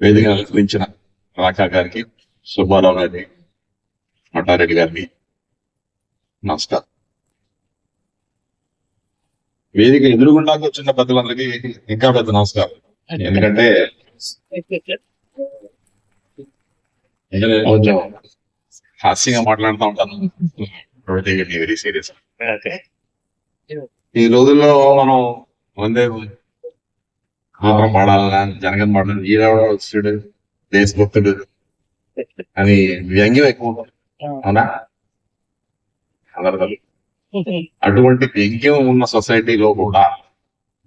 వేదిక అలంకరించిన రాకా గారికి సుబ్బారావు గారికి మటారెడ్డి గారికి నమస్కారం. వేదిక ఎదురుగుండా వచ్చిన పెద్దలందరికీ ఇంకా పెద్ద నమస్కారం. ఎందుకంటే కొంచెం హాస్యంగా మాట్లాడుతూ ఉంటాను. వెరీ సీరియస్ ఈ రోజుల్లో మనం వందే మాత్రం పాడాలన్నా జనగన్ పాడాలి ఈడెవడో వచ్చాడు దేశభక్తుడు అని వ్యంగ్యం ఎక్కువ. అవునా? అందరు అటువంటి వ్యంగ్యం ఉన్న సొసైటీలో కూడా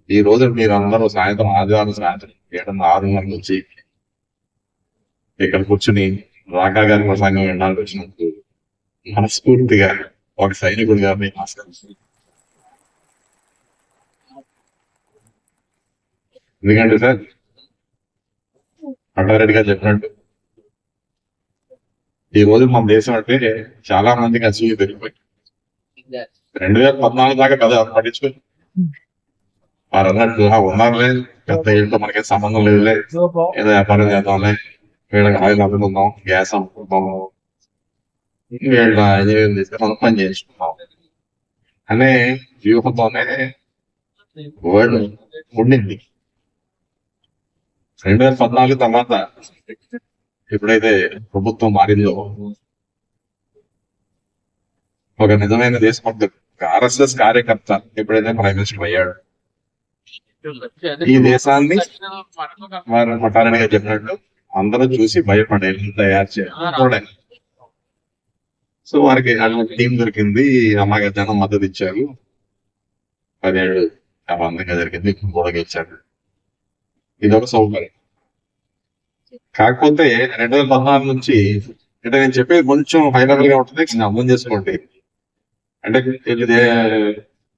ఈ రోజు మీరు అందరూ సాయంత్రం ఆదివారం సాయంత్రం ఏడన్నా ఆరున్నర నుంచి ఇక్కడ కూర్చుని రాకా గారి ప్రసంగం వినడానికి వచ్చినప్పుడు మనస్ఫూర్తిగా ఒక సైనికుడిగా మీకు నమస్కరిస్తున్నాను ఎందుకంటే సార్ అడ్డారెడ్డి గారు చెప్పినట్టు ఈ రోజు మన దేశం అంటే చాలా మందికి అసూయ తెలియపోయి రెండు వేల పద్నాలుగు దాకా కదా పట్టించుకొని వారు అన్నట్టు ఉన్నారులే పెద్ద ఏంటో మనకి సంబంధం లేదులే ఏదో వ్యాపారం చేద్దాంలే వీళ్ళకి ఆయిల్ అమ్ముకుందాం గ్యాస్ అమ్ముకుందాం వీళ్ళ ఇంజనీరింగ్ తీసుకొని మనం పని చేయించుకుందాం. అనే వ్యూహంతోనే వరల్డ్ ఉండింది. రెండు వేల పద్నాలుగు తర్వాత ఎప్పుడైతే ప్రభుత్వం మారిందో ఒక నిజమైన దేశభక్తుడు ఆర్ఎస్ఎస్ కార్యకర్త ఎప్పుడైతే ప్రైమ్ మినిస్టర్ అయ్యాడు ఈ దేశాన్ని వారు మటారెడ్డి గారు చెప్పినట్టు అందరూ చూసి భయపడే తయారు చేయాలి సో వారికి అటువంటి టీం దొరికింది అలాగే జనం మద్దతు ఇచ్చారు. పదిహేడు చాలా అందంగా జరిగింది కూడా గెలిచాడు ఇది ఒక సౌకర్యం కాకపోతే రెండు వేల పద్నాలుగు నుంచి అంటే నేను చెప్పేది కొంచెం హై లెవెల్గా ఉంటుంది అర్థం చేసుకోండి. అంటే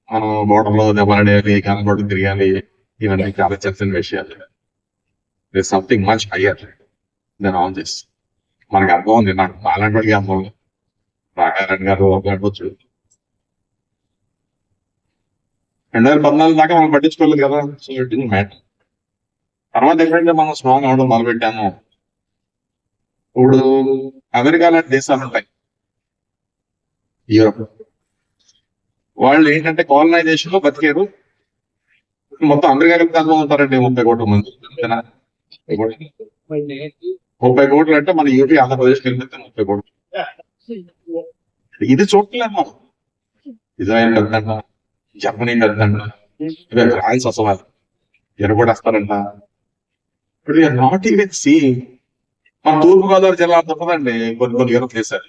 మనం బోర్డర్లో దెబ్బలాడేయాలి కనబడి తిరగాలి ఇవన్నీ చాలా చర్చని విషయాలు. Something much higher than on this మనకి అర్థం ఉంది నాకు అలాంటి అర్థం ఉంది గారు అడగచ్చు రెండు వేల పద్నాలుగు దాకా మనం పట్టించుకోలేదు కదా సో ఇట్ ఇన్ మ్యాటర్ తర్వాత ఎక్కడైతే మనం స్ట్రాంగ్ అవడం మొదలుపెట్టాము. ఇప్పుడు అమెరికా లాంటి దేశాలు ఉంటాయి. యూరోప్. వాళ్ళు ఏంటంటే కాలనైజేషన్లో బతికారు. మొత్తం అమెరికా కలిపి ఉంటారండి ముప్పై కోట్ల మంది. ముప్పై కోట్లు. అంటే మన యూపీ ఆంధ్రప్రదేశ్ కలిపితే ముప్పై కోట్లు. ఇది చూడలేదు మనం ఇజ్రాయెల్ పెద్దంట జర్మనీ పెద్దంట ఫ్రాన్స్ అసలు ఎరగొడేస్తారంట నాట్ ఈవెన్ సీ మన తూర్పు గోదావరి జిల్లా అంత ఉంటుందండి కొన్ని కొన్ని యూరోప్ దేశాలు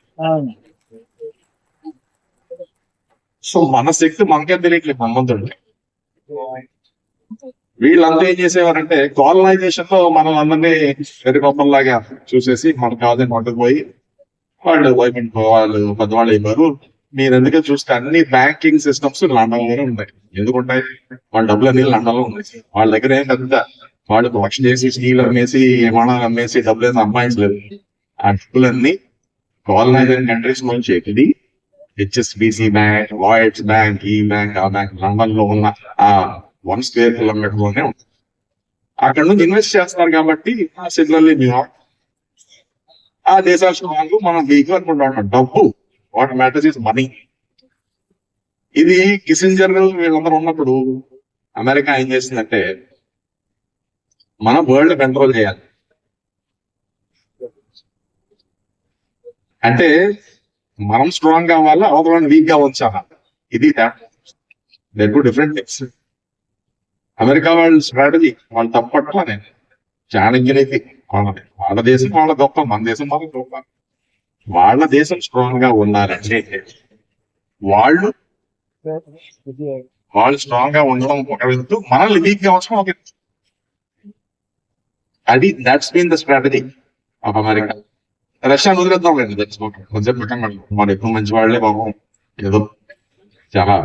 సో మన శక్తి మనకే తెలియట్లేదు హనుమంతుడు వీళ్ళంతా ఏం చేసేవారంటే కాలనైజేషన్లో మనం అందరినీ వెరి గొప్పలాగా చూసేసి మనకు కావాలని పట్టుకుపోయి వాళ్ళు వైపు వాళ్ళు పెద్దవాళ్ళు అయిపోయారు. మీరు ఎందుకే చూస్తే అన్ని బ్యాంకింగ్ సిస్టమ్స్ లండన్లోనే ఉన్నాయి. ఎందుకు ఉంటాయి? వాళ్ళ డబ్బులు అన్ని లండన్లో ఉన్నాయి. వాళ్ళ దగ్గర ఏం పెద్ద వాళ్ళు వాషింగ్ చేసి స్టీల్ అమ్మేసి విమానాలు అమ్మేసి డబ్బులు ఏం సంపాదించలేదు ఆ డబ్బులన్నీ కాలనైజర్ కంట్రీస్ నుంచి ఎక్కి హెచ్ఎస్బిసి బ్యాంక్ వాయిడ్స్ బ్యాంక్ ఈ బ్యాంక్ ఆ బ్యాంక్ లండన్లో ఉన్న ఆ వన్ స్క్వేర్ కిలోమీటర్లోనే ఉంటుంది అక్కడ నుంచి ఇన్వెస్ట్ చేస్తున్నారు కాబట్టి సిమిలర్లీ న్యూయార్క్ ఆ దేశాల వాళ్ళు మనం వీక్ ఉంటాం డబ్బు వాట్ మ్యాటర్స్ ఇస్ మనీ. ఇది కిసింజర్ వీళ్ళందరూ ఉన్నప్పుడు అమెరికా ఏం చేసిందంటే మన వరల్డ్ కంట్రోల్ చేయాలి. అంటే మనం స్ట్రాంగ్ కావాలా అవతల వీక్గా ఉంచాలా? ఇది టూ డిఫరెంట్ థింగ్స్ అమెరికా వాళ్ళ స్ట్రాటజీ వాళ్ళు తప్పట్లా నేను వాళ్ళది వాళ్ళ దేశం వాళ్ళ గొప్ప మన దేశం మన గొప్ప. వాళ్ళ దేశం స్ట్రాంగ్గా ఉన్నారంటే వాళ్ళు వాళ్ళు స్ట్రాంగ్గా ఉండడం ఒక ఎత్తు మనల్ని వీక్గా ఉంచడం ఒక అది that's been the strategy of America Russia వదిలేద్దాం లేదు దట్స్ ఓకే కొంచెం పక్కన. వాళ్ళు ఎక్కువ మంచి వాళ్ళే పాపం. ఏదో చాలా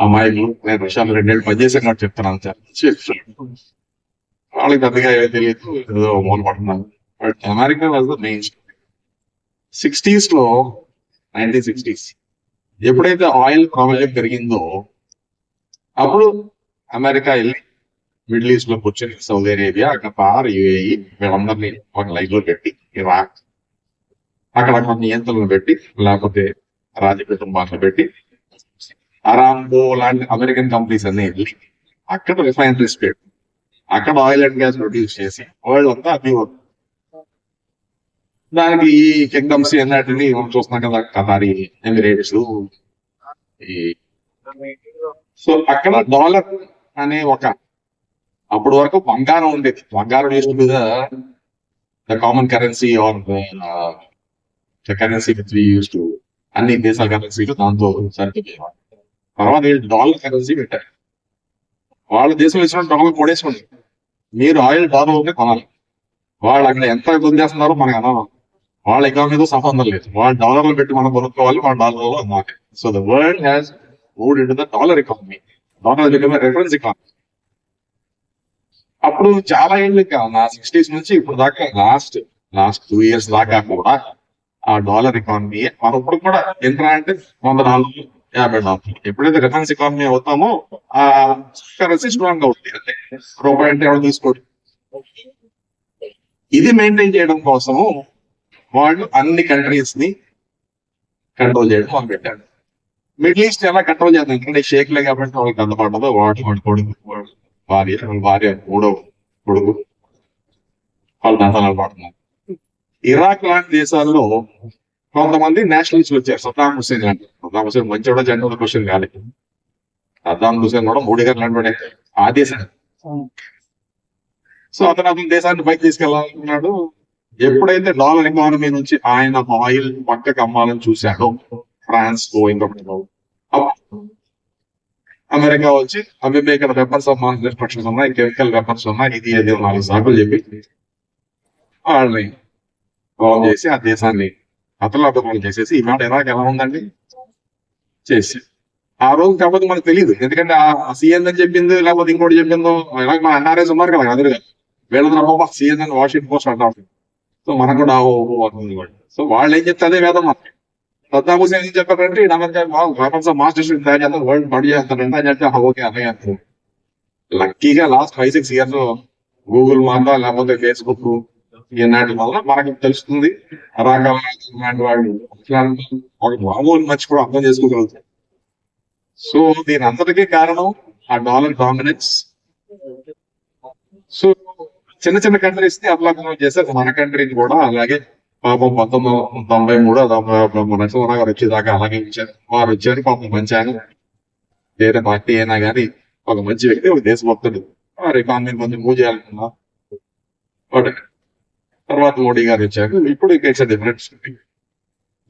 అమ్మాయిలు నేను రష్యాలో రెండేళ్ళు పనిచేసాను కాబట్టి చెప్తున్నాను. సార్ వాళ్ళకి పెద్దగా ఏదో తెలియదు. ఏదో మూల పడుతున్నారు but America was the main సిక్స్టీస్లో nineteen sixties ఎప్పుడైతే ఆయిల్ ప్రాబల్యం పెరిగిందో అప్పుడు అమెరికా వెళ్ళి మిడిల్ ఈస్ట్లో కూర్చొని సౌదీ అరేబియా ఖతార్ యుఏఈ వీళ్ళందరినీ ఒక లైన్లో పెట్టి ఇరాక్ అక్కడ కొన్ని నియంత్రణలు పెట్టి లేకపోతే రాజ కుటుంబాలను పెట్టి అరాంబో లాంటి అమెరికన్ కంపెనీస్ అన్ని వెళ్ళి అక్కడ రిఫైనరీస్ పెట్టి అక్కడ ఆయిల్ అండ్ గ్యాస్ ప్రొడ్యూస్ చేసి వరల్డ్ అంతా అన్ని దానికి ఈ కింగ్డమ్స్ అన్నటిని మనం చూస్తున్నాం కదా కతారి ఎమిరేట్స్ ఈ సో అక్కడ డాలర్ అనే ఒక అప్పటి వరకు బంగారం ఉండేది బంగారం యూస్ మీద the common currency are the currency with use to అన్ని దేశాల కరెన్సీలు దాంతో సరిపోయేవారు తర్వాత వీళ్ళు డాలర్ కరెన్సీ పెట్టారు. వాళ్ళ దేశం ఇచ్చిన డాలర్ కొడేసుకోండి మీరు ఆయిల్ డాలర్ ఉంటే కొనాలి. వాళ్ళు అక్కడ ఎంత ఇబ్బంది చేస్తున్నారో మనకు అనాలి వాళ్ళ ఎకానమీతో సంబంధం లేదు. వాళ్ళు డాలర్లు పెట్టి మనం కొనుక్కోవాలి వాళ్ళ డాలర్లో అన్నమాట so the world has moved in the dollar economy dollar reference economy అప్పుడు చాలా ఏళ్ళు కాదు నా సిక్స్టీస్ నుంచి ఇప్పుడు దాకా లాస్ట్ లాస్ట్ టూ ఇయర్స్ దాకా కూడా ఆ డాలర్ ఎకానమీ మనం ఇప్పుడు కూడా ఎంత అంటే వంద డాలర్లు యాభై డాలర్లు ఎప్పుడైతే రిఫరెన్స్ ఎకానమీ అవుతామో ఆ కరెన్సీ స్ట్రాంగ్ అవుతుంది అంటే రూపాయి అంటే ఎవరు తీసుకోడు ఇది మెయింటైన్ చేయడం కోసము వాళ్ళు అన్ని కంట్రీస్ని కంట్రోల్ చేయడం మొదలు పెట్టాడు మిడిల్ ఈస్ట్ ఎలా కంట్రోల్ చేద్దాం? ఎందుకంటే షేక్లే కాబట్టి వాళ్ళకి అందపడదు వాటి వాడుకోవడం వాళ్ళు భార్య భార్య మూడవ కొడుకు వాళ్ళు దంతాలు పాడుతున్నారు ఇరాక్ లాంటి దేశాల్లో కొంతమంది నేషనలిస్ట్ వచ్చారు. సద్దాం హుసేన్ లాంటి సద్దాం హుసేన్ మంచి కూడా జనరల్ క్వశ్చన్ కాలేదు సద్దాం హుసేన్ కూడా మోడీ గారు లాంటి ఆ దేశం. సో అతను అతని దేశాన్ని పైకి తీసుకెళ్ళాలనుకున్నాడు. ఎప్పుడైతే డాలర్ ఎకానమీ నుంచి ఆయన ఆయిల్ పక్కకు అమ్మాలని చూశాడో ఫ్రాన్స్ ఇంకొకటి అప్పుడు అమెరికా వచ్చి అవి ఇక్కడ వెపన్స్ ఆఫ్ మాస్ డిస్ట్రక్షన్స్ ఉన్నాయి కెమికల్ వెపన్స్ ఉన్నాయి ఇది అది నాలుగు సాకులు చెప్పి వాళ్ళని బాగు చేసి ఆ దేశాన్ని అతలాపతలు చేసేసి ఈ మాట ఇరాక్ ఎలా ఉందండి చేసి ఆ రోజు కాకపోతే మనకు తెలియదు ఎందుకంటే ఆ సీఎన్ అని చెప్పింది లేకపోతే ఇంకోటి చెప్పిందో ఇలాగ మన ఎన్ఆర్ఎస్ ఉన్నారు కదా ఎదురుగా వీళ్ళ బాబా సీఎన్ అని వాషింగ్ పోస్ట్ అంటారు సో మనకు కూడా కూడా సో వాళ్ళు ఏం చెప్తే అదే వేదం మనకి సద్దాం హుసేన్ ఏం చెప్పారంటే ఈ America weapons of mass district తయారు చేస్తారు వరల్డ్ పడి చేస్తారంటే అని చెప్తే ఓకే అదే అంటారు లక్కీగా last five six years Google మాట లేకపోతే ఫేస్బుక్ ఈనాటి వల్ల మనకి తెలుస్తుంది. రకాల లాంటి వాళ్ళు ఒక మామూలు మనిషి కూడా అర్థం చేసుకోగలుగుతారు సో దీని అంతటికీ కారణం ఆ డాలర్ డామినెన్స్ సో చిన్న చిన్న కంట్రీస్ని అప్లాగం చేశారు మన కంట్రీని కూడా అలాగే పాపం పంతొమ్మిది వందల తొంభై మూడు తొంభై నరసింహరావు గారు వచ్చేదాకా అలాగే ఇచ్చారు వారు వచ్చారు పాపం మంచి ఆయన వేరే పార్టీ అయినా కానీ ఒక మంచి వ్యక్తి ఒక దేశభక్తుడు వారి ఎకానమీ కొంచెం మూవ్ చేయాలనుకున్నా బట్ తర్వాత మోడీ గారు వచ్చారు ఇప్పుడు ఇట్స్ డిఫరెంట్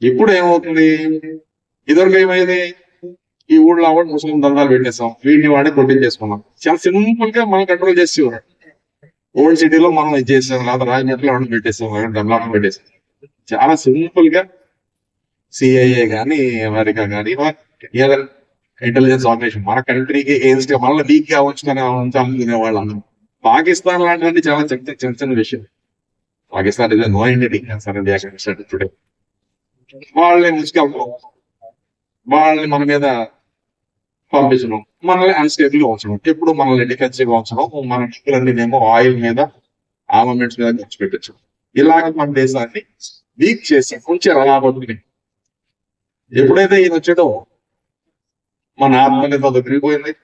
ఇప్పుడు ఏమవుతుంది ఇదివరకు ఏమైంది ఈ ఊళ్ళో కూడా ముస్లిం దందాలు పెట్టేస్తాం వీడిని వాడి కొట్టించేసుకున్నాం చాలా సింపుల్గా మనం కంట్రోల్ చేసేవారు ఓల్డ్ సిటీలో మనం ఇది చేసాం లేదా రాజమండ్రిలో పెట్టేస్తాం డెవలప్మెంట్ పెట్టేస్తాం చాలా సింపుల్గా సిఐఏ కానీ అమెరికా కానీ ఏదైనా ఇంటెలిజెన్స్ ఆపరేషన్ మన కంట్రీకి ఏజ్ మనల్ని లీక్గా ఉంచుకొని ఉంచాలనుకునే వాళ్ళు అందరూ పాకిస్తాన్ లాంటివన్నీ చాలా చిన్న చిన్న చిన్న విషయం. Pakistan is no India today వాళ్ళని వాళ్ళని మన మీద పంపించడం మనల్ని అన్స్టేబుల్గా ఉంచడం ఎప్పుడు మనల్ని డిఫెన్సివ్గా ఉంచడం మన డబ్బులన్నీ ఏమో ఆయిల్ మీద ఆర్మమెంట్స్ మీద ఖర్చు పెట్టచ్చు. ఇలాగ మన దేశాన్ని వీక్ చేసి కొంచెం అలా ఎప్పుడైతే ఈయన వచ్చాడో మన ఆత్మనిర్భర్ దగ్గరిపోయింది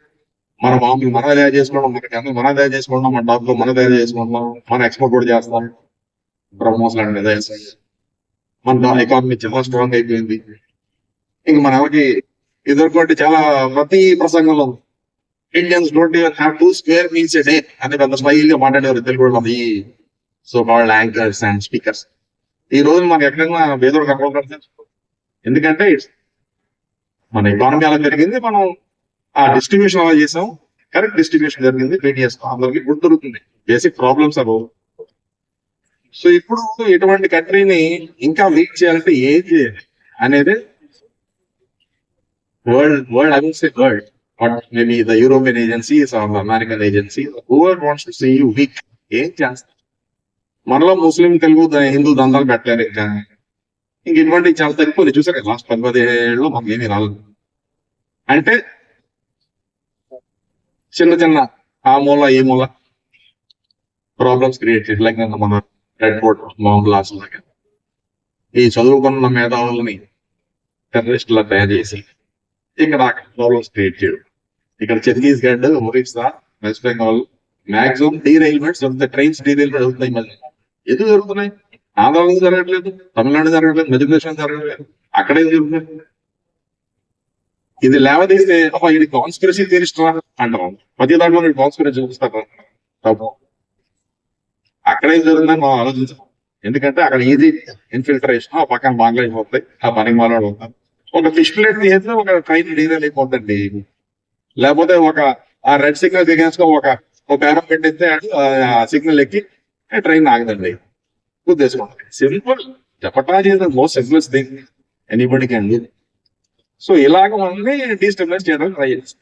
మన మామూలు మన తయారు చేసుకున్నాం మనకి అందరూ మన తయారు చేసుకోవడం మన డబ్బులు మన తయారు చేసుకుంటున్నాం మన ఎక్స్పోర్ట్ కూడా చేస్తాం. బ్రహ్మోస్ లాంటి మన ఎకానమీ చాలా స్ట్రాంగ్ అయిపోయింది. ఇంక మన ఎవరికి ఎదుర్కొంటే చాలా ప్రతి ప్రసంగంలో Indians don't even have two square meals a day అని పెద్ద స్మైల్గా మాట్లాడేవారు తెలుగు ఈ so called anchors and speakers ఈ రోజు మనకి ఎక్కడైనా వేదోడు కనపడుతుంది ఎందుకంటే మన ఎకానమీ అలా జరిగింది మనం ఆ డిస్ట్రిబ్యూషన్ అలా చేసాం. కరెక్ట్ డిస్ట్రిబ్యూషన్ జరిగింది పేటిఎస్ అందరికి గుర్తు దొరుకుతుంది. బేసిక్ ప్రాబ్లమ్స్ అవు సో ఇప్పుడు ఇటువంటి కంట్రీని ఇంకా వీక్ చేయాలంటే ఏం చేయాలి అనేది world world I say world but maybe the European agencies or American agency whoever wants to see you weak ఏం చేస్తారు? మనలో ముస్లిం తెలుగు హిందూ దందాలు పెట్టలేరు ఇంకా. ఇంక ఇటువంటి చాలా తక్కువ చూసారు లాస్ట్ పది పదిహేడులో మనకి ఏమీ రాలేదు. అంటే చిన్న చిన్న ఆ మూల ఈ మూల ప్రాబ్లమ్స్ క్రియేట్ చేయడం లైక్ మన రెడ్ ఫోర్ట్ మాంగ్ లాస్ లాగా. ఈ చదువుకున్న మేధావుల్ని టెర్రరిస్టులా తయారు చేసి ఇక్కడ ప్రాబ్లమ్స్ క్రియేట్ చేయడం. ఇక్కడ Chhattisgarh Orissa west Bengal maximum derailments జరుగుతాయి ట్రైన్స్ డీరైల్మెంట్ అవుతున్నాయి మళ్ళీ. ఎందుకు జరుగుతున్నాయి? ఆంధ్రాలో జరగట్లేదు తమిళనాడు జరగట్లేదు మధ్యప్రదేశ్ జరగట్లేదు. అక్కడే జరుగుతున్నాయి? ఇది లేవదీస్తే అబ్బా ఇది కాన్స్పిరసీ థియరిస్ట్ అంటాం ప్రతి దాంట్లో కాన్స్పిరసీ చూపిస్తారు. తప్పు. అక్కడేం జరుగుతుందని మనం ఆలోచించాం ఎందుకంటే అక్కడ ఈజీ ఇన్ఫిల్ట్రేషన్ ఆ పక్కన బాగా అయిపోతాయి ఆ పనికి మాలాడు అవుతారు ఒక ఫిష్ ప్లేట్ తీస్తే ఒక ట్రైన్ డీజల్ అయిపోతుందండి. లేకపోతే ఒక ఆ రెడ్ సిగ్నల్ దిగేసుకో ఒక ఒక పేరం పెట్టిస్తే సిగ్నల్ ఎక్కి ట్రైన్ ఆగదండి ఉద్దేశం సింపుల్ చెప్పటానికి is the most simples thing anybody can do so ఇలాగ మనల్ని డీస్టెబిలైజ్ చేయడానికి ట్రై చేస్తాం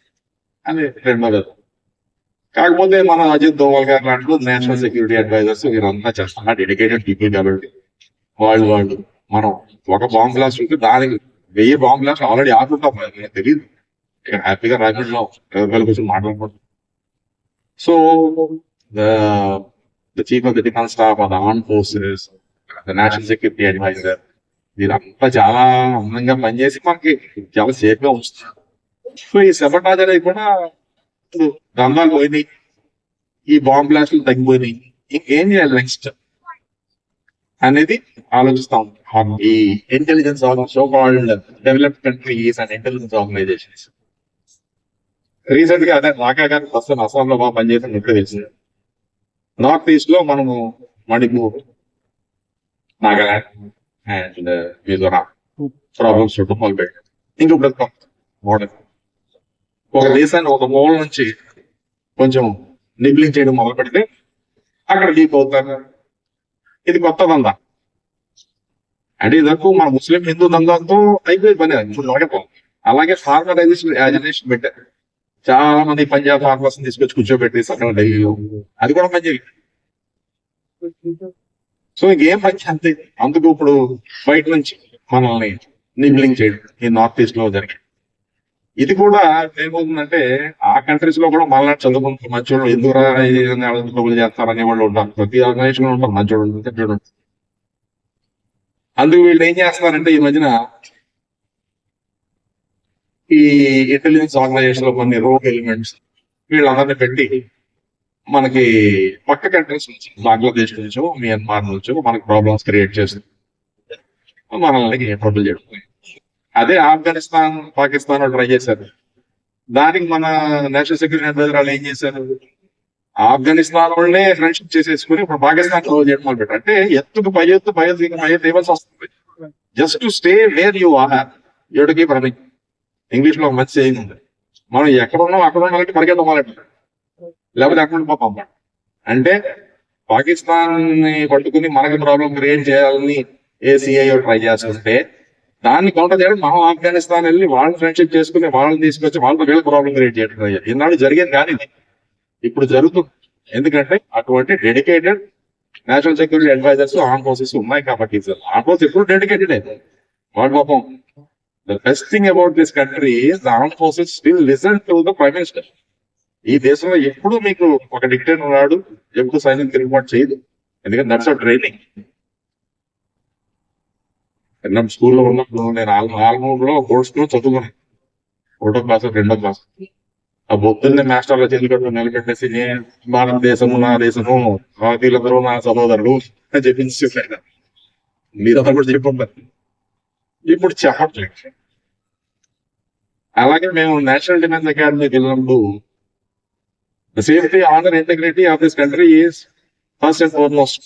అని రెండోది కాకపోతే మన అజిత్ దోవల్ గారు లాంటి నేషనల్ సెక్యూరిటీ అడ్వైజర్స్ వీరంతా చేస్తున్నా డెడికేటెడ్ పీపుల్ కాబట్టి వాళ్ళు వాళ్ళు మనం ఒక బాంబ్ బ్లాస్ట్ ఉంటే దానికి వెయ్యి బాంబ్ బ్లాస్ట్ ఆల్రెడీ ఆడుతుంటాం మనకి తెలియదు ఇక్కడ హ్యాపీగా రాజమండ్రి లో ఎవరి కోసం మాట్లాడుకుంటాం so the chief of the defence staff of the arm forces the national security adviser వీరంతా చాలా అందంగా పనిచేసి మనకి చాలా సేఫ్గా ఉంచుతున్నారు సో ఈ సెబటాజ్ అనేది కూడా ఇప్పుడు దందాలు పోయినాయి. ఈ బాంబ్ బ్లాస్ట్లు తగ్గిపోయినాయి. ఇంకేం చేయాలి నెక్స్ట్ అనేది ఆలోచిస్తా ఉంటాం ఈ intelligence so called developed countries and intelligence organisations రీసెంట్గా అదే రాకా గారి ప్రస్తుతం అస్సాంలో బాగా పనిచేసినట్టు తెలిసింది నార్త్ ఈస్ట్లో మనము Manipur Nagaland and uh, Mizoram problems చూడటం మొదలు పెట్టాం ఇంకొక మోడల్ ఒక దేశాన్ని ఒక మూల నుంచి కొంచెం నిబ్లింగ్ చేయడం మొదలు పెడితే అక్కడ లీక్ అవుతారు. ఇది కొత్త దందా. అంటే ఇదరకు మన ముస్లిం హిందూ దందాలతో అయిపోయి పని అది. ఇప్పుడు అలాగే ఫార్మలైజేషన్ యాజినేషన్ పెట్టారు. చాలా మంది పంజాబ్ ఫార్మర్స్ తీసుకొచ్చి కూర్చోబెట్టేసి అక్కడ అది కూడా చేయాలి సో ఇంకేం పని అంతే. అందుకు ఇప్పుడు బయట నుంచి మనల్ని నిబ్లింగ్ చేయడం ఈ నార్త్ ఈస్ట్లో జరిగి. ఇది కూడా ఏమవుతుందంటే ఆ కంట్రీస్లో కూడా మళ్ళీ చదువుకుంటారు మంచోళ్ళు ఎందుకు ఎందుకు చేస్తారు అనే వాళ్ళు ఉంటారు. ప్రతి ఆర్గనైజేషన్లో ఉంటారు మంచోళ్ళు చెడ్డోళ్ళు. అందుకు వీళ్ళు ఏం చేస్తున్నారంటే ఈ మధ్యన ఈ ఇంటెలిజెన్స్ ఆర్గనైజేషన్లో కొన్ని రోగ్ ఎలిమెంట్స్ వీళ్ళందరినీ పెట్టి మనకి పక్క కంట్రీస్ నుంచి బంగ్లాదేశ్ నుంచో మియన్మార్ నుంచో మనకి ప్రాబ్లమ్స్ క్రియేట్ చేస్తుంది మనల్ని ట్రబుల్ చేయడం అదే ఆఫ్ఘనిస్తాన్ పాకిస్తాన్ ట్రై చేశారు. దానికి మన నేషనల్ సెక్యూరిటీ అడ్వైజర్ వాళ్ళు ఏం చేశారు? ఆఫ్ఘనిస్తాన్ వాళ్ళనే ఫ్రెండ్షిప్ చేసేసుకుని ఇప్పుడు పాకిస్తాన్ క్లోజ్ చేయడం మొదలు పెట్టారు అంటే ఎత్తుకు పై ఎత్తు పై ఎత్తు పై ఎత్తు ఇవ్వాల్సి వస్తుంది. Just to stay where you are యుడికి running ఇంగ్లీష్లో ఒక మంచి saying ఉంది. మనం ఎక్కడ ఉన్నాం అక్కడ ఉన్న వాళ్ళకి పరిగెత్తం లేకపోతే అక్కడ పాపం అంటే పాకిస్తాన్ని పట్టుకుని మనకి ప్రాబ్లం క్రియేట్ చేయాలని ఏసీఐ ట్రై చేస్తుంటే దాన్ని కౌంటర్ చేయడం మనం ఆఫ్ఘనిస్తాన్ వెళ్ళి వాళ్ళని ఫ్రెండ్షిప్ చేసుకుని వాళ్ళని తీసుకొచ్చి వాళ్ళతో వీళ్ళకి ప్రాబ్లం క్రియేట్ చేయడం ఈనాడు జరిగేది కానీ ఇప్పుడు జరుగుతుంది. ఎందుకంటే అటువంటి dedicated national security advisers arm forces ఉన్నాయి కాబట్టి ఆర్మ్ ఫోర్స్ ఎప్పుడు డెడికేటెడ్ వాడు పాపం the best thing about this country the arm forces still listen to the prime minister ఈ దేశంలో ఎప్పుడు మీకు ఒక డిక్టేటర్ ఉన్నాడు ఎప్పుడు సైన్యం తిరుగుబాటు చేయదు. ఎందుకంటే దట్స్ ట్రైనింగ్ చిన్నప్పుడు స్కూల్లో ఉన్నప్పుడు నేను ఆల్మూరులో కోర్స్లో చదువుకున్నాను. ఒకటో క్లాస్ రెండో క్లాస్ ఆ పొద్దున్నే మాస్టర్ల చెల్లికట్టు నిలబెట్టేసి నేను భారతదేశము నా దేశము వీళ్ళందరూ నా సహోదరుడు అని చెప్పించి మీరు మీరంతా కూడా చెప్పుంటారు ఇప్పుడు చెప్పట్లేదు. అలాగే మేము నేషనల్ డిఫెన్స్ అకాడమీకి వెళ్ళినప్పుడు the safety honour integrity of this country is first and foremost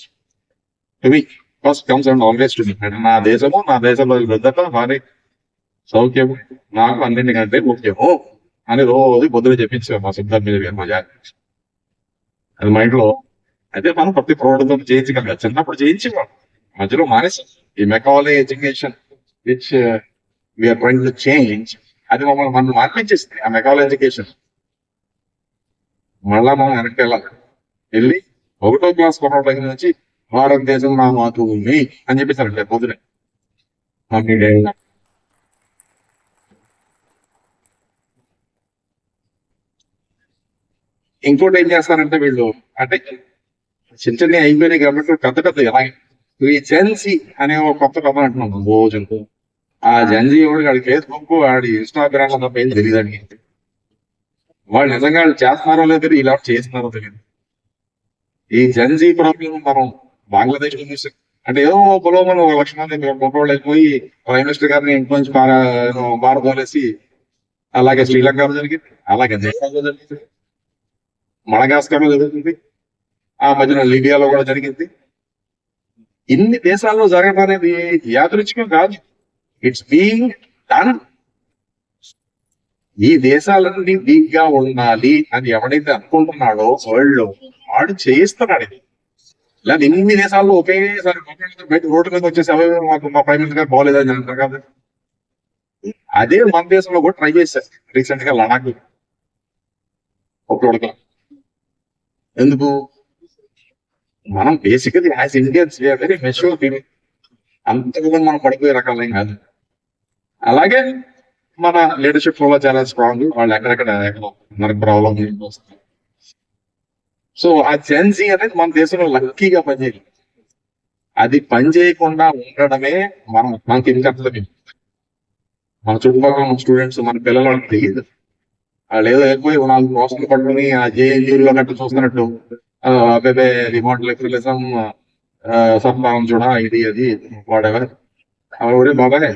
to me first comes and always to me నా దేశము నా దేశంలో పెద్దక వారి సౌఖ్యము నాకు అన్నింటికంటే ముఖ్యము అని రోజు పొద్దున చెప్పించాం మా సిద్ధార్థ మీద గారు మజా అది మా ఇంట్లో అయితే మనం ప్రతి ప్రౌఢతో చేయించగలిగా చిన్నప్పుడు చేయించేవాడు మధ్యలో మానేసాం ఈ మెకాలజీ education which we are trying to change అది మమ్మల్ని మనం మార్పించేసింది ఆ మెకాలజీ ఎడ్యుకేషన్. మళ్ళా మనం వెనక్కి వెళ్ళాలి. వెళ్ళి ఒకటో క్లాస్ కొనడం దగ్గర నుంచి భారతదేశం నా మాతృ భూమి అని చెప్పేసారు పొద్దునే. ఇంకోటి ఏం చేస్తారంటే వీళ్ళు అంటే చిన్న చిన్న అయిపోయినాయి కాబట్టి పెద్ద పెద్ద ఇలాగే ఈ జెన్సీ అనే ఒక కొత్త కథ అంటున్నాం రోజు ఆ జెన్సీ వాడికి వాడి ఫేస్బుక్ వాడి ఇన్స్టాగ్రామ్ తప్ప ఏం తెలియదు అని వాళ్ళు నిజంగా వాళ్ళు చేస్తున్నారో లేదో తెలియదు ఇలా చేస్తున్నారో తెలియదు. ఈ జెన్సీ ప్రాబ్లం మనం బంగ్లాదేశ్లో చూసాం అంటే ఏదో పొలం ఒక లక్ష మంది గొప్పవాళ్ళు వెళ్ళిపోయి ప్రైమ్ మినిస్టర్ గారిని ఇంటి నుంచి బారదోలేసి అలాగే శ్రీలంకలో జరిగింది అలాగే దేశాల్లో జరిగింది. మడగాస్కర్లో జరుగుతుంది. ఆ మధ్యన లిబియాలో కూడా జరిగింది. ఇన్ని దేశాల్లో జరగడం అనేది యాదృచ్ఛికం కాదు. ఇట్స్ బీయింగ్ డన్ ఈ దేశాలన్నీ వీక్గా ఉండాలి అని ఎవడైతే అనుకుంటున్నాడో వరల్డ్లో వాడు చేయిస్తున్నాడు ఇది. ఇలా ఇన్ని దేశాల్లో ఒకేసారి బయట రోడ్డు మీద వచ్చేసి "అవే మాకు మా ప్రైమ్ మినిస్టర్ గారు బాగోలేదని అంటారు కదా. అదే మన దేశంలో కూడా ట్రై చేశారు రీసెంట్గా లడాక్. ఒక ఎందుకు? మనం basically as Indians very mature people అంతగా మనం పడిపోయే రకాలేం కాదు. అలాగే మన లీడర్షిప్ కూడా చాలా స్ట్రాంగ్ వాళ్ళు ఎక్కడెక్కడ మనకి ప్రాబ్లం సో ఆ జెన్సీ అనేది మన దేశంలో లక్కీగా పనిచేయాలి అది పని చేయకుండా ఉండడమే మనం మనకి ఏం మన చుట్టుపక్కల ఉన్న స్టూడెంట్స్ మన పిల్లలు వాళ్ళకి తెలియదు. వాళ్ళు ఏదో ఎక్కువ నాలుగు రోజులు పట్టుకుని ఆ జేఎన్యూలో గట్ట చూస్తున్నట్టు అబ్బాయి రిమోట్ లెక్చరలిజం సంపాదన చూడ ఇది అది వాడెవర్ అవి బాబాయ్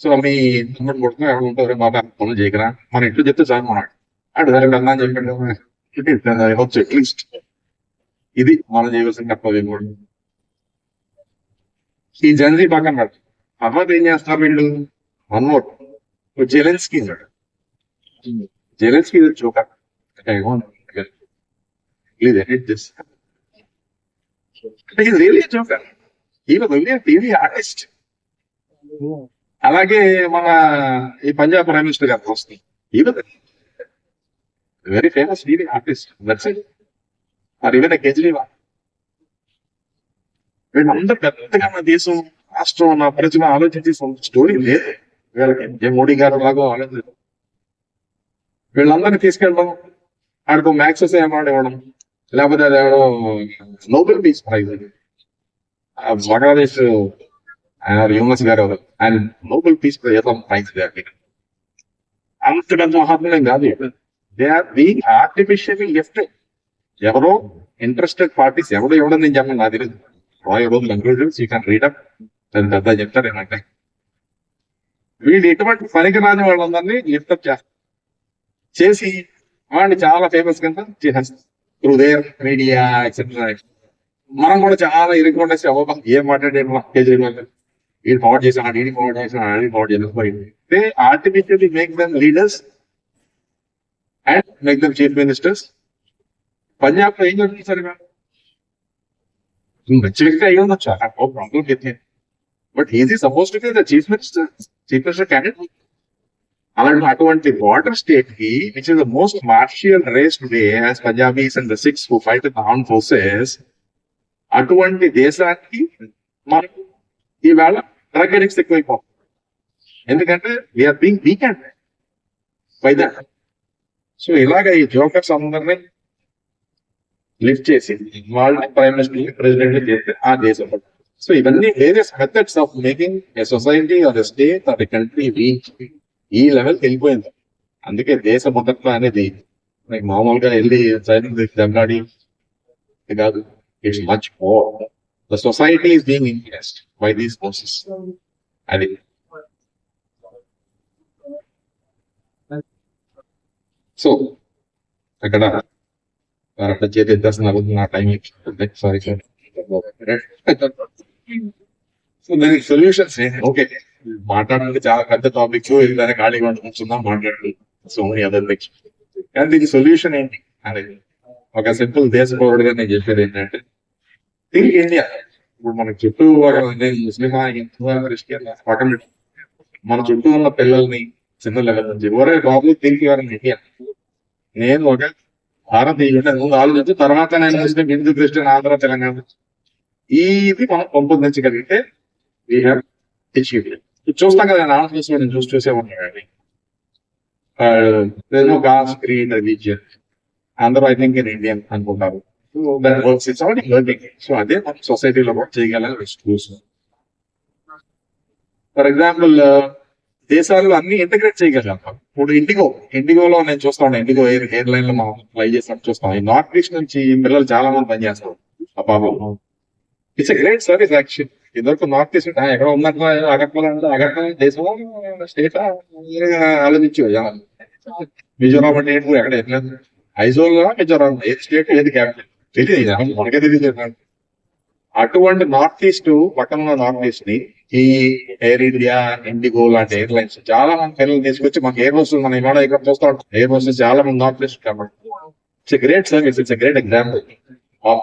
సో మీ తమ్ముడు కొడుకుని ఎవరు ఉంటారు బాబాయ్ పనులు చేయకరా మన ఇంట్లో చెప్తే చాలు మనాడు అటు సరే కన్నా అని చెప్పండి వచ్చు అట్లీస్ట్ ఇది మనం చేయవలసిన కర్తవ్యం కూడా ఈ జనరీ పక్కన పెడతాం తర్వాత ఏం చేస్తారు వీళ్ళు one more Zelensky Zelensky joker please edit this is really joker ఈ ఓన్లీ టీవీ ఆర్టిస్ట్ అలాగే మన ఈ పంజాబ్ ప్రైమ్ మినిస్టర్ గారు వస్తుంది even very famous TV artist that's it or even Kejriwal. వీళ్ళందరూ పెద్దగా మన దేశం రాష్ట్రం నా ప్రజలు ఆలోచించి స్టోరీ లేదు. వీళ్ళకి ఏ మోడీ గారు లాగో ఆలోచన వీళ్ళందరినీ తీసుకెళ్ళడం ఆడికి మ్యాక్సెస్ అవార్డు ఇవ్వడం లేకపోతే అది ఎవడో నోబెల్ పీస్ ప్రైజ్ అది బంగ్లాదేశ్ ఆయన యూనస్ గారు ఎవరు ఆయన నోబెల్ పీస్ ప్రైజ్ అంత పెద్ద మహాత్ములేం కాదు they are being artificial gift ఎవరో ఇంట్రెస్టెడ్ పార్టీస్ ఎవడో ఎవడో నేను చెప్పను నా తెలియదు రాయల్ రోజు conclusions you can read up up దాని పెద్ద చెప్తారు ఏమంటే వీళ్ళు ఎటువంటి పనికి రాని వాళ్ళందరినీ లిఫ్టప్ చేస్తారు చేసి వాళ్ళు చాలా ఫేమస్ కింద చేసేస్తారు త్రూ దేర్ మీడియా ఎక్సెట్రా మనం కూడా చాలా ఇరుక్కుండేసి అవ్వ ఏం మాట్లాడేమో కేజ్రీవాల్ వీడు ఫార్వర్డ్ చేసాను వీడి ఫార్వర్డ్ చేసాను అని forward చేసిపోయింది they artificially make them leaders and make them chief ministers పంజాబ్లో ఏం జరుగుతుంది సార్ ఇవాళ? మంచి వ్యక్తి అయ్యి ఉండొచ్చు ఓ problem with but he's suppose to be the chief minister chief minister candidate అలాంటి అటువంటి బార్డర్ స్టేట్కి which is the most martial race today as Punjabis and the Sikhs who fight in arm forces అటువంటి దేశానికి మనకు ఈవేళ drug addicts ఎక్కువైపోతుంది ఎందుకంటే we are being weakened by that so ఇలాగ ఈ జోకర్స్ అందరినీ లిఫ్ట్ చేసి వాళ్ళ ప్రైమ్ మినిస్టర్ ప్రెసిడెంట్ చేస్తే ఆ దేశం సో ఇవన్నీ various methods of making a society or a state or a country weak ఈ లెవెల్ వెళ్ళిపోయింది. అందుకే దేశ మొదట్లో అనేది మామూలుగా వెళ్ళి సైనిక దెబ్బలాడి కాదు it's much more the society is being influenced by these forces అది సో అక్కడ అట్లా చేతి ఎత్తేస్తున్నారు నా టైం సారీ సార్ సో దానికి సొల్యూషన్స్ ఓకే మాట్లాడాలంటే చాలా పెద్ద టాపిక్ దాన్ని ఖాళీగా ఉండి కూర్చుందాం మాట్లాడు సో మెనీ అదర్ థింగ్స్ కానీ దీనికి సొల్యూషన్ ఏంటి? అనేది ఒక సింపుల్ దేశ పౌరుడుగా నేను చెప్పేది ఏంటంటే థింక్ ఇండియా ఇప్పుడు మన చుట్టూ ఒక ముస్లిమా పక్కన మన చుట్టూ ఉన్న పిల్లల్ని చిన్న లెవెల్ నుంచి ఎవరే బాబు థింక్ యువర్ ఇండియా. నేను ఒక భారతీయుడు ముందు ఆలోచించి తర్వాత నేను ముస్లిం హిందూ క్రిస్టియన్ ఆంధ్ర తెలంగాణ ఇది మనం పెంపొందించగలిగితే వీ హ్యావ్ అచీవ్ చూస్తాం కదా నేను ఆంధ్రప్రదేశ్ నేను చూసి చూసే ఉన్నాను కానీ కాస్ట్ క్రీడ్ రిలీజియన్ అందరూ ఐ థింక్ ఇన్ ఇండియన్ అనుకుంటారు. So that works it's already learning అదే మన సొసైటీలో కూడా చేయగల స్కూల్స్ ఫర్ ఎగ్జాంపుల్ దేశాల్లో అన్ని ఇంటగ్రేట్ చేయగలం ఇప్పుడు ఇండిగో ఇండిగోలో నేను చూస్తాను ఇండిగో ఎయిర్ ఎయిర్ లైన్లో మనం ఫ్లై చేసినట్టు చూస్తాం. ఈ నార్త్ ఈస్ట్ నుంచి పిల్లలు చాలా మంది పనిచేస్తారు ఆ పాపం it's a great service actual ఇదివరకు నార్త్ ఈస్ట్ ఎక్కడ ఉన్నట్టు అగట్ల అగట్ల దేశం స్టేట్? ఆలోచించు. మిజోరాం అంటే ఏంటి? ఎక్కడ ఎట్లేదు ఐజోల్ మిజోరాం? ఏది స్టేట్ ఏది క్యాపిటల్ తెలియదు ఇది. మనకే తెలియదు అటువంటి నార్త్ ఈస్ట్ పక్కన ఉన్న నార్త్ ఈస్ట్ని ఈ ఎయిర్ ఇండియా ఇండిగో లాంటి ఎయిర్లైన్స్ చాలా మంది పిల్లలు తీసుకొచ్చి మనకి ఎయిర్ హోస్టల్ మనం ఇవాళ ఇక్కడ చూస్తా ఉంటాం. ఎయిర్ హోస్టల్ చాలా మంది నార్త్ ఈస్ట్ కాబట్టి it's great service it's great example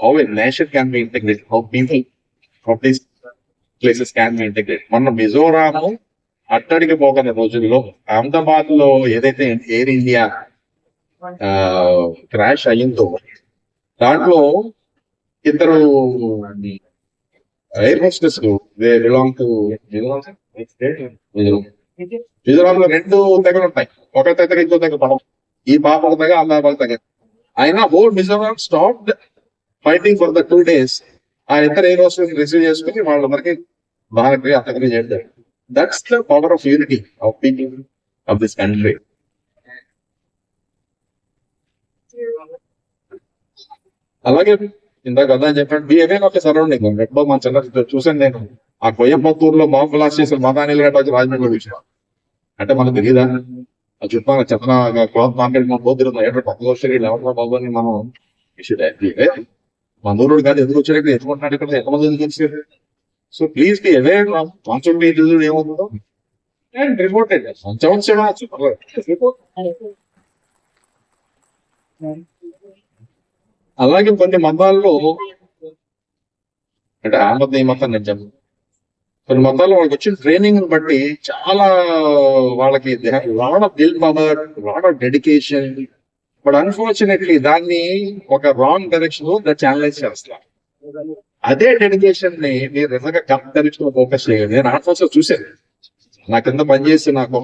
how a nation can be integrate how people of these places can be integrate మొన్న మిజోరాం అట్టడికి పోగల రోజుల్లో అహ్మదాబాద్లో ఏదైతే ఎయిర్ ఇండియా క్రాష్ అయ్యిందో దాంట్లో ఇద్దరు air hostess they belong to Mizoram లో రెండు తెగలు ఉంటాయి. ఒక తెగ ఇంకో తెగ పడవ ఈ పాప ఒక తెగ అమ్మాయి ఒక తెగ. అయినా whole Mizoram stop fighting for the two days ఆ ఇద్దరు ఎయిర్ హోస్టెస్ రిసీవ్ చేసుకుని వాళ్ళందరికీ భారత్ అంతకని చేస్తారు that's the power of unity of people of this country అలాగే ఇందాక అదా చెప్పాను బి అవే ఒక సరౌండింగ్ రెడ్ బాబు మన చిన్న చూసాను నేను. ఆ కొయ్యపత్తూరులో బాంబు బ్లాస్ట్ చేసిన మతానీలు గట్ట వచ్చి రాజమండ్రి చూసాను అంటే మనకు తెలియదా ఆ చుట్టాల చెత్తన క్లాత్ మార్కెట్ మనం పోతున్నాం ఏంటో పక్క వచ్చి ఎవరు బాబు అని మనం మన ఊరుడు కాదు ఎందుకు వచ్చారు ఇక్కడ? ఎత్తుకుంటున్నాడు ఇక్కడ? ఎంతమంది ఎందుకు వచ్చారు? సో ప్లీజ్ బి అవేర్ మంచం మీ రిజల్ట్ ఏమవుతుందో అండ్ అయితే మంచం వచ్చాడు రిపోర్ట్ అలాగే కొన్ని మతాల్లో అంటే ఆ మతం ఈ మతం నేను చెప్పను కొన్ని మతాల్లో వాళ్ళకి వచ్చిన ట్రైనింగ్ బట్టి చాలా వాళ్ళకి lot of Dil power lot of dedication but unfortunately దాన్ని ఒక రాంగ్ డైరెక్షన్లో ఛానలైజ్ చేస్తారు. అదే డెడికేషన్ని మీరు నిజంగా కరెక్ట్ డైరెక్షన్లో ఫోకస్ చేయండి. నేను ఆర్ట్స్ చూసాను నా కింద పనిచేసి నాకు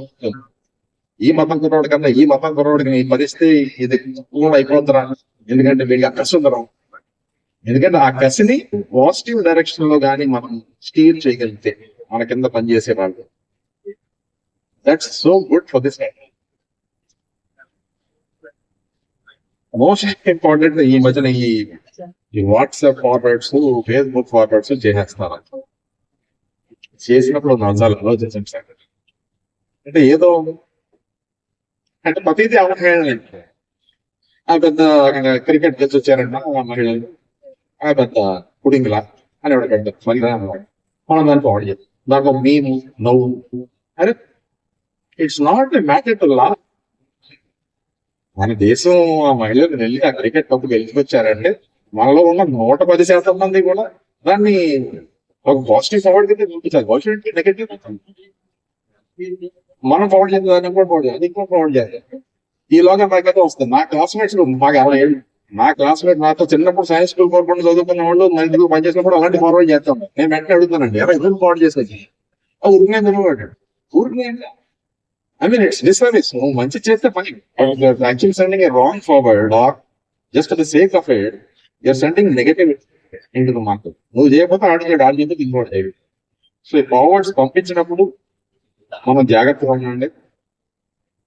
ఈ మతం కుర్రోడు కన్నా ఈ మతం కుర్రోడికి మరిస్తే పరిస్థితి ఇది కూడా అయిపోతారా ఎందుకంటే వీడికి ఆ కసి ఉందరం ఎందుకంటే ఆ కసిని పాజిటివ్ డైరెక్షన్లో కానీ మనం స్టీర్ చేయగలిగితే మన కింద పనిచేసే వాళ్ళు. That's so good for this most important ఈ మధ్యన ఈ ఈ వాట్సాప్ ఫార్వర్డ్స్ ఫేస్బుక్ ఫార్వర్డ్స్ చేసేస్తున్నారు. చేసినప్పుడు నజాలు ఆలోచించండి సార్ అంటే ఏదో అంటే ప్రతిదీ అవగాహన ఆ పెద్ద క్రికెట్ గెలిచి వచ్చారంట ఆ మహిళలు ఆ పెద్ద పుడింగిలా అని ఎవడ పెడతారు మరి మనం దాన్ని ఫార్వర్డ్ చేస్తాం దాంట్లో మేము నవ్వు అరే ఇట్స్ నాట్ మ్యాటర్ టు లా మన దేశం ఆ మహిళలు వెళ్ళి ఆ క్రికెట్ కప్పు గెలుచుకొచ్చారంటే మనలో ఉన్న నూట పది శాతం మంది కూడా దాన్ని ఒక పాజిటివ్ ఫార్వర్డ్ కింద చూపించాలి పాజిటివ్ నెగటివ్ మనం ఫార్వర్డ్ చేద్దాం దాన్ని కూడా ఫార్వర్డ్ చేయాలి ఇంకో ఫార్వర్డ్ చేయాలి ఈలోగా నాకైతే వస్తుంది. నా క్లాస్మేట్స్ మాకు అరవై ఏళ్ళు నా క్లాస్మేట్ నాతో చిన్నప్పుడు సైన్స్ స్కూల్ కోరుకుంటూ చదువుకున్న వాళ్ళు నా ఇంటికి పనిచేసినప్పుడు అలాంటి ఫార్వర్డ్ చేస్తాం. నేను వెంటనే అడుగుతానండి ఎవరు ఎందుకు ఫార్వర్డ్ చేసేది? ఊరికే తెలియదు ఊరికే ఐ మీన్ ఇట్స్ డిసర్వీస్ నువ్వు మంచి చేస్తే పని. Actual sending a wrong forward or just the sake of it you're sending negative ఇంటికి మాకు నువ్వు చేయకపోతే ఆడు చేయడు ఆడు చేస్తే ఇంకోటి చేయడు. సో ఈ ఫార్వర్డ్స్ పంపించినప్పుడు మనం జాగ్రత్తగా ఉండండి.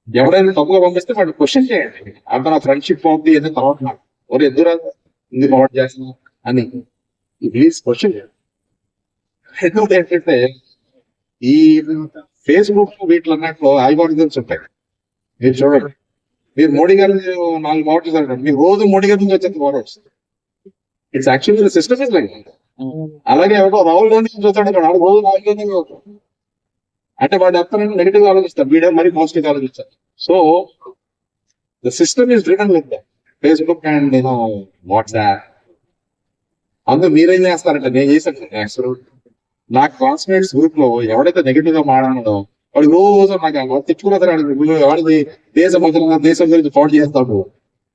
ఎవరైనా తప్పుగా పంపిస్తే వాడు క్వశ్చన్ చేయండి. అంత నా ఫ్రెండ్షిప్ అవుతుంది ఏదో తర్వాత నాకు ఎవరు ఎదురు ఇది ఫార్వర్డ్ చేస్తున్నా అని ప్లీజ్ క్వశ్చన్ చేయండి. ఎందుకంటే ఏంటంటే ఈ ఫేస్బుక్ వీటిలో అన్నట్లు ఆల్గోరిథమ్స్ ఉంటాయి. మీరు చూడండి. మీరు మోడీ గారు నాలుగు మోడల్స్ అంటారు మీరు రోజు మోడీ గారి నుంచి వచ్చేది models it's actually system is like అలాగే ఎవరో రాహుల్ గాంధీ నుంచి చూస్తాడు రోజు రాహుల్ గాంధీ. అంటే వాడు ఎక్కడ నెగిటివ్ ఆలోచిస్తారు వీడే మరి పాజిటివ్ ఆలోచిస్తారు so the system is return like with Facebook and నేను వాట్సాప్ అందరూ మీరేం చేస్తారంటే నేను చేశాను యాక్చువల్ నా క్లాస్మేట్స్ గ్రూప్లో ఎవడైతే నెగిటివ్గా మాట్లాడో వాడు రోజు నాకు తిట్టుకున్న వాడిది దేశం మొదలు దేశం గురించి ఫాట్ చేస్తాడు.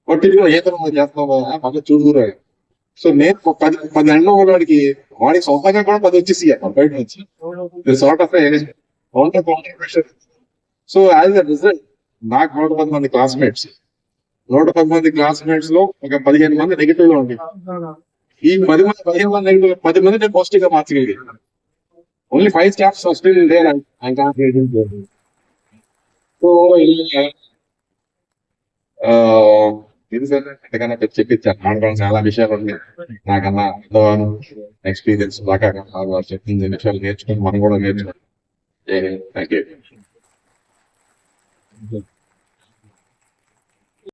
వాడు తిట్టుకున్న ఏ తరం చేస్తావు మాకు చూడుకురా సో నేను పది పది ఎండలో ఉన్నవాడికి వాడికి సొంతంగా కూడా పది వచ్చేసి బయట నుంచి. Sort of counter counter pressure so as a result నాకు నూట పది మంది క్లాస్మేట్స్ నూట పది మంది క్లాస్మేట్స్లో ఒక పదిహేను మంది నెగిటివ్లో ఉంది ఈ పది మంది పదిహేను మంది నెగిటివ్ పది మంది నేను పాజిటివ్గా మార్చగలిగి only five staffs still there so ఇది సార్? ఎంతకన్నా పెట్టి చెప్పించాను మాట్లాడడం చాలా విషయాలు ఉన్నాయి. నాకన్నా ఎక్స్పీరియన్స్ బాగా చెప్పింది విషయాలు నేర్చుకుని మనం కూడా David, thank you.